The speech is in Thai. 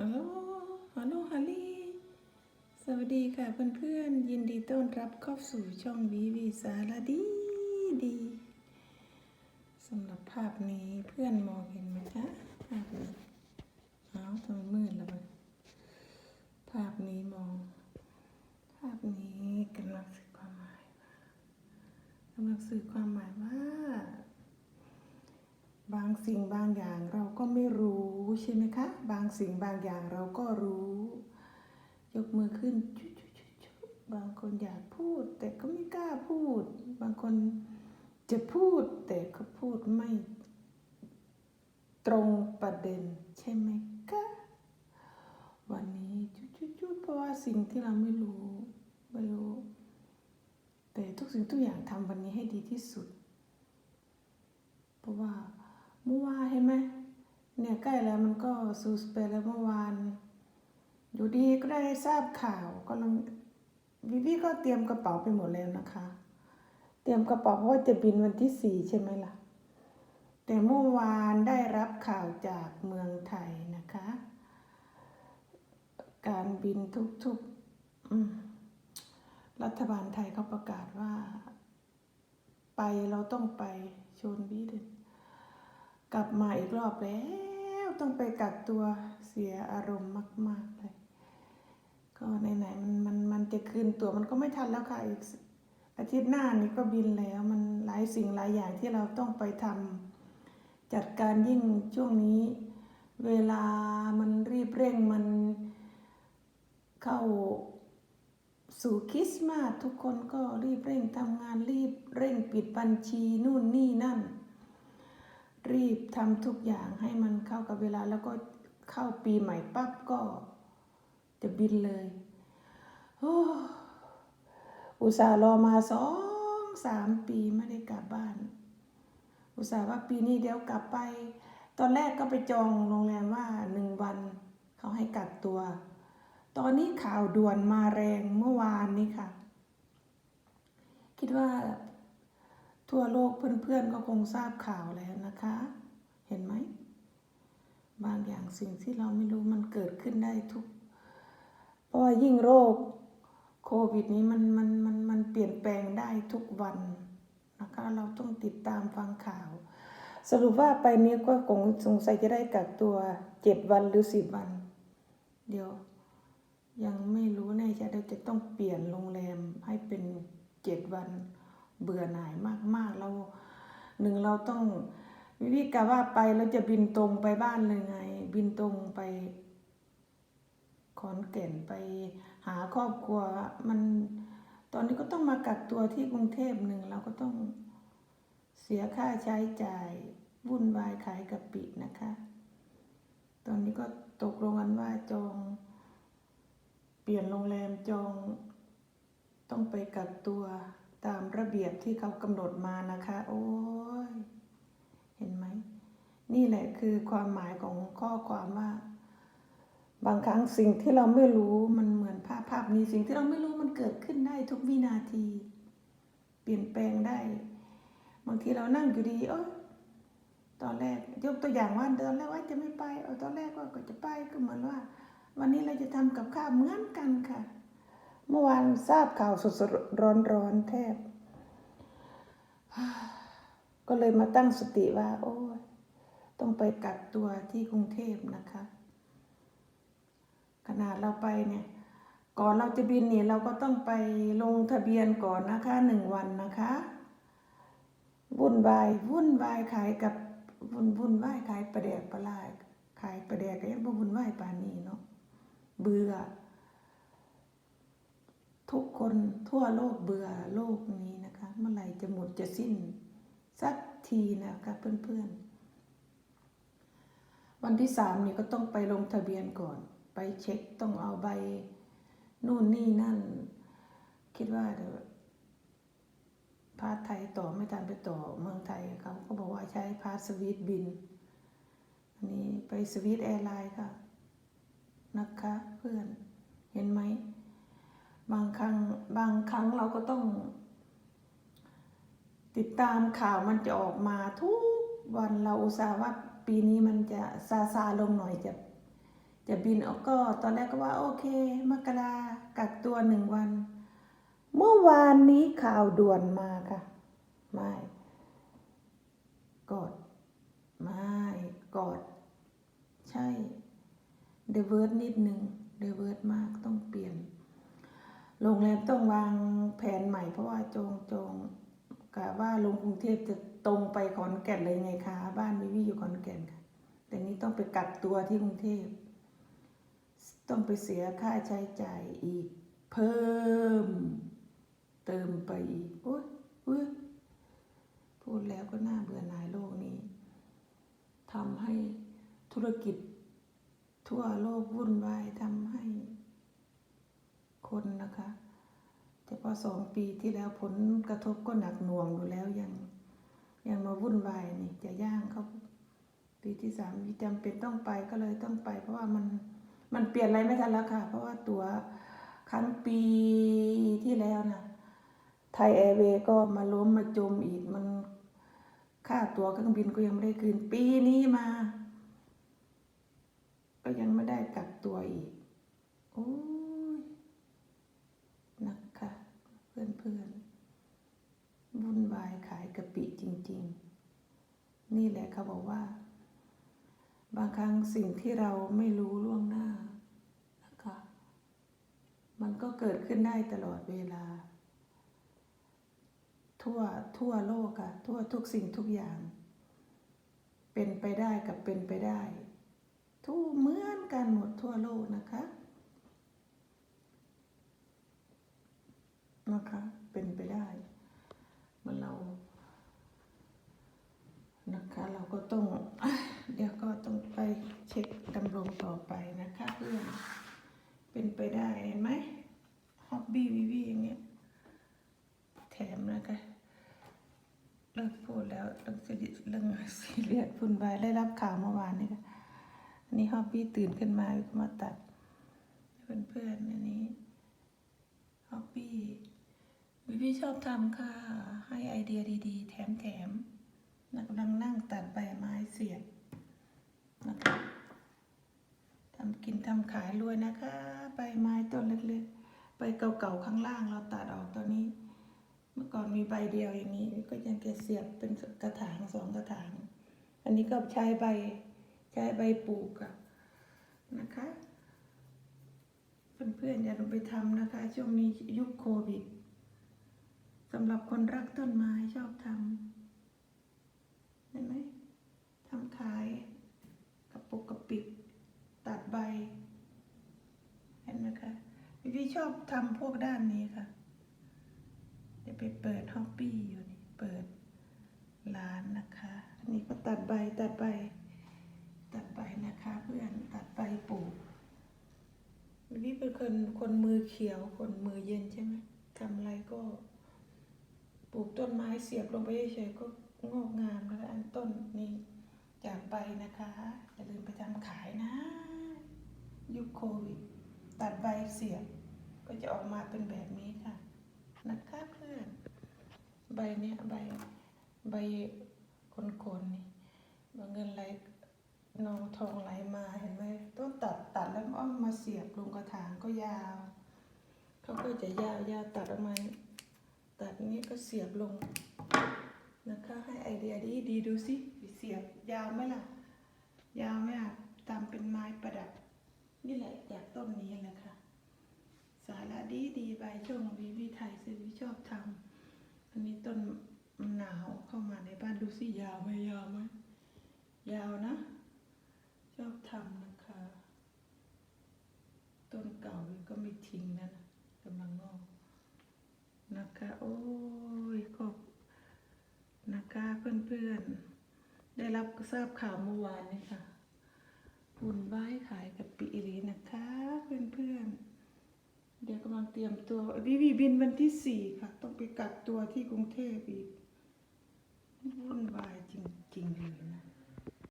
ฮัลโหลฮัลโหลฮัลลีสวัสดีค่ะเพื่อนๆ ยินดีต้อนรับเข้าสู่ช่องวีวีสารดีดีสำหรับภาพนี้เพื่อนมองเห็นไหมคะภาพนี้อ้าวทำไมมืดแล้วมันภาพนี้มอง ภาพนี้กำลังสื่อความหมายกำลังสื่อความหมายว่า บางสิ่งบางอย่างเราก็ไม่รู้ ใช่ไหมคะ บางสิ่งบางอย่างเราก็รู้ ยกมือขึ้นชุชุชุชุบางคนอยากพูด แต่ก็ไม่กล้าพูด บางคนจะพูดแต่ก็พูดไม่ ตรงประเด็น ใช่ไหมคะ วันนี้ชุชุชุเพราะว่าสิ่งที่เราไม่รู้ไม่รู้แต่ทุกสิ่งทุกอย่างทำวันนี้ให้ดีที่สุด เพราะว่าเมื่อวานเห็นไหม เนี่ยใกล้แล้วมันก็ซูสเปแล้วเมื่อวาน อยู่ดีก็ได้ทราบข่าวก็ลังวิวีก็เตรียมกระเป๋าไปหมดแล้วนะคะ เตรียมกระเป๋าเพราะว่าจะบินวันที่สี่ใช่ไหมล่ะ แต่เมื่อวานได้รับข่าวจากเมืองไทยนะคะ การบินทุกๆรัฐบาลไทยเขาประกาศว่า ไปเราต้องไปชนวีเดน กลับมาอีกรอบแล้ว ต้องไปกักตัวเสียอารมณ์มาก ๆเลย ก็ไหนๆมันมันมันจะคืนตัวมันก็ไม่ทันแล้วค่ะอีกอาทิตย์หน้านี้ก็บินแล้วมันหลายสิ่งหลายอย่างที่เราต้องไปทำจัดการยิ่งช่วงนี้ เวลามันรีบเร่งมันเข้าสู่คริสต์มาสทุกคนก็รีบเร่งทำงานรีบเร่งปิดบัญชีนู่นนี่นั่น รีบทำทุกอย่างให้มันเข้ากับเวลาแล้วก็เข้าปีใหม่ปั๊บก็จะบินเลยอ้อุตส่าห์รอมาสองสามปีไม่ได้กลับบ้าน อุตส่าห์ว่าปีนี้เดี๋ยวกลับไป ตอนแรกก็ไปจองโรงแรมว่าหนึ่งวันเขาให้กักตัว ตอนนี้ข่าวด่วนมาแรงเมื่อวานนี้ค่ะ คิดว่า ทั่วโลกเพื่อนๆก็คงทราบข่าวแล้วนะคะ เห็นไหม บางอย่างสิ่งที่เราไม่รู้มันเกิดขึ้นได้ทุก เพราะว่ายิ่งโรคโควิดนี้มันมันมันมันเปลี่ยนแปลงได้ทุกวันนะคะ เราต้องติดตามฟังข่าว สรุปว่าไปนี้ก็คงสงสัยจะได้กักตัวเจ็ดวันหรือสิบวัน เดี๋ยว ยังไม่รู้แน่ใจเราจะต้องเปลี่ยนโรงแรมให้เป็นเจ็ดวัน เบื่อหน่ายมากๆเราหนึ่งเราต้องวิวิกะว่าไปแล้วจะบินตรงไปบ้านเลยไง บินตรงไปขอนแก่นไปหาครอบครัวมันตอนนี้ก็ต้องมากักตัวที่กรุงเทพหนึ่งเราก็ต้องเสียค่าใช้จ่ายวุ่นวายขายกะปินะคะ ตอนนี้ก็ตกลงกันว่าจอง เปลี่ยนโรงแรมจอง ต้องไปกักตัว ตามระเบียบที่เขากำหนดมานะคะ โอ้ย เห็นไหม นี่แหละคือความหมายของข้อความว่า บางครั้งสิ่งที่เราไม่รู้มันเหมือนภาพภาพนี้สิ่งที่เราไม่รู้มันเกิดขึ้นได้ทุกวินาที เปลี่ยนแปลงได้ บางทีเรานั่งอยู่ดีเออตอนแรกยกตัวอย่างว่าตอนแรกว่าจะไม่ไป เออตอนแรกว่าก็จะไปก็เหมือนว่า วันนี้เราจะทำกับข้าวเหมือนกันค่ะ เมื่อวานทราบข่าวสดๆร้อนๆแทบ ก็เลยมาตั้งสติว่า โอ้ยต้องไปกักตัวที่กรุงเทพนะคะ ขนาดเราไปเนี่ย ก่อนเราจะบินเนี่ยเราก็ต้องไปลงทะเบียนก่อนนะคะหนึ่งวันนะคะ วุ่นวายวุ่นวายขายกับวุ่นวุ่นวายขายประแดกประลายขายประแดกก็ยังบ่วุ่นวายปานนี้เนาะเบื่อ ทุกคนทั่วโลกเบื่อโลกนี้นะคะ เมื่อไหร่จะหมดจะสิ้น สักทีนะคะเพื่อนๆ วันที่สามนี่ก็ต้องไปลงทะเบียนก่อน ไปเช็คต้องเอาใบนู่นนี่นั่น คิดว่าเดี๋ยวพาสไทยต่อไม่ทันไปต่อเมืองไทยเขาก็บอกว่าใช้พาสสวีทบิน อันนี้ไปสวีทแอร์ไลน์ค่ะ นะคะเพื่อนเห็นไหม บางครั้งบางครั้งเราก็ต้อง ติดตามข่าวมันจะออกมาทุกวันเราอุตส่าห์ว่าปีนี้มันจะซาซาลงหน่อยจะจะบินออกก็ตอนแรกก็ว่าโอเค มกรากักตัวหนึ่งวัน เมื่อวานนี้ข่าวด่วนมาค่ะ ไม่กอดไม่กอด ใช่เดเวิร์ดนิดหนึ่งเดเวิร์ดมากต้องเปลี่ยน โรงแรมต้องวางแผนใหม่เพราะว่าจงจงกะว่าลงกรุงเทพจะตรงไปขอนแก่นเลยไงคะ บ้านวิวี่อยู่ขอนแก่นค่ะ แต่นี้ต้องไปกักตัวที่กรุงเทพ ต้องไปเสียค่าใช้จ่ายอีก เพิ่ม เติมไปอีกอุ้ยอุ้ยพูดแล้วก็น่าเบื่อหน่ายโลกนี้ทำให้ธุรกิจทั่วโลกวุ่นวายทำให้ คนนะคะ แต่พอสองปีที่แล้วผลกระทบก็หนักหน่วงอยู่แล้วยังยังมาวุ่นวายนี่จะย่างเขาปีที่สามจำเป็นต้องไปก็เลยต้องไป เพราะว่ามันมันเปลี่ยนอะไรไม่ทันแล้วค่ะ เพราะว่าตัวครั้งปีที่แล้วนะไทยแอร์เวย์ก็มาล้มมาจมอีกมันค่าตัวเครื่องบินก็ยังไม่ได้คืนปีนี้มา ก็ยังไม่ได้กักตัวอีก โอ้ยหนักค่ะ เพื่อนเพื่อนๆวุ่นวายขาย กะปิจริง ๆ นี่แหละเขาบอกว่า บางครั้งสิ่งที่เราไม่รู้ล่วงหน้านะคะมันก็เกิดขึ้นได้ตลอดเวลา ทั่วทั่วโลกอะทั่วทุกสิ่งทุกอย่าง เป็นไปได้กับเป็นไปได้ทุกเหมือนกันหมดทั่วโลกนะคะนะคะเป็นไปได้ เมื่อเรา นะคะ เราก็ต้องเดี๋ยวก็ต้องไปเช็คดำรงต่อไปนะคะเพื่อนเป็นไปได้เห็นไหมฮอบบี้วิวีอย่างเงี้ยแถมนะคะเลิกพูดแล้วเรื่องซีเรียสเรื่องซีเรียสพุ่นวายได้รับข่าวเมื่อวานนี่ค่ะอันนี้ฮอบบี้ตื่นขึ้นมาก็มาตัดเพื่อนๆอันนี้ฮอบบี้วิวีชอบทำค่ะ ให้ไอเดียดีๆ แถมๆ นะกำลังนั่งตัดใบไม้เสียบนะคะทำกินทำขายรวยนะคะ ใบไม้ต้นเล็กๆ ใบเก่าๆข้างล่างเราตัดออกตอนนี้ เมื่อก่อนมีใบเดียวอย่างนี้ ก็ยังจะเสียบเป็นกระถางสองกระถาง อันนี้ก็ใช้ใบใช้ใบปลูกอะนะคะเพื่อนๆอย่าลงไปทำนะคะ ช่วงนี้ยุคโควิดสำหรับคนรักต้นไม้ชอบทำเห็นไหมทำขายกระปุกกระปิก ตัดใบ เห็นไหมคะพี่ช อบทำพวกด้านนี้ค่ะ จะไปเปิดฮอปปี้อยู่นี่ เปิดร้านนะคะอันนี้ก็ตัดใบตัดใบ ตัดใบนะคะเพื่อนตัดใบปลูกวันนี้เป็นคนคนมือเขียวคนมือเย็นใช่ไหมทำอะไรก็ ปลูกต้นไม้เสียบลงไปเฉยๆก็งอกงามแล้วอันต้นนี้จากใบนะคะอย่าลืมไปทำขายนะ ยุคโควิด ตัดใบเสียบ ก็จะออกมาเป็นแบบนี้ค่ะนะคะเพื่อนใบเนี้ยใบใบคนๆนี่บางเงินไหลนองทองไหลมาเห็นไหมต้องตัดตัดแล้วอ้อมมาเสียบลงกระถางก็ยาวเขาก็จะยาวยาวตัดออกมาตัดอย่างนี้ก็เสียบลงนะคะให้ไอเดียดีดีดูสิเสียบยาวไหมล่ะ ยาวไหมอะตามเป็นไม้ประดับ นี่แหละจากต้นนี้แหละค่ะ สาระดีดีใบช่วงวีวีไทยซื้อวิชอบทำอันนี้ต้นหนาวเข้ามาในบ้านดูสิยาวไหมยาวไหมยาวนะ ชอบทำนะคะ ต้นเก่าก็ไม่ทิ้งนะนกำลังงอกนะคะ โอ้ยก็นะคะเพื่อนๆ ได้รับทราบข่าวเมื่อวานนี่ค่ะหุ่นไว้ขายกับปีอีหลีนะคะ เพื่อนๆ เดี๋ยวกำลังเตรียมตัววิวีบินวันที่สี่ค่ะ ต้องไปกักตัวที่กรุงเทพอีกวุ่นวายจริงๆเลยนะ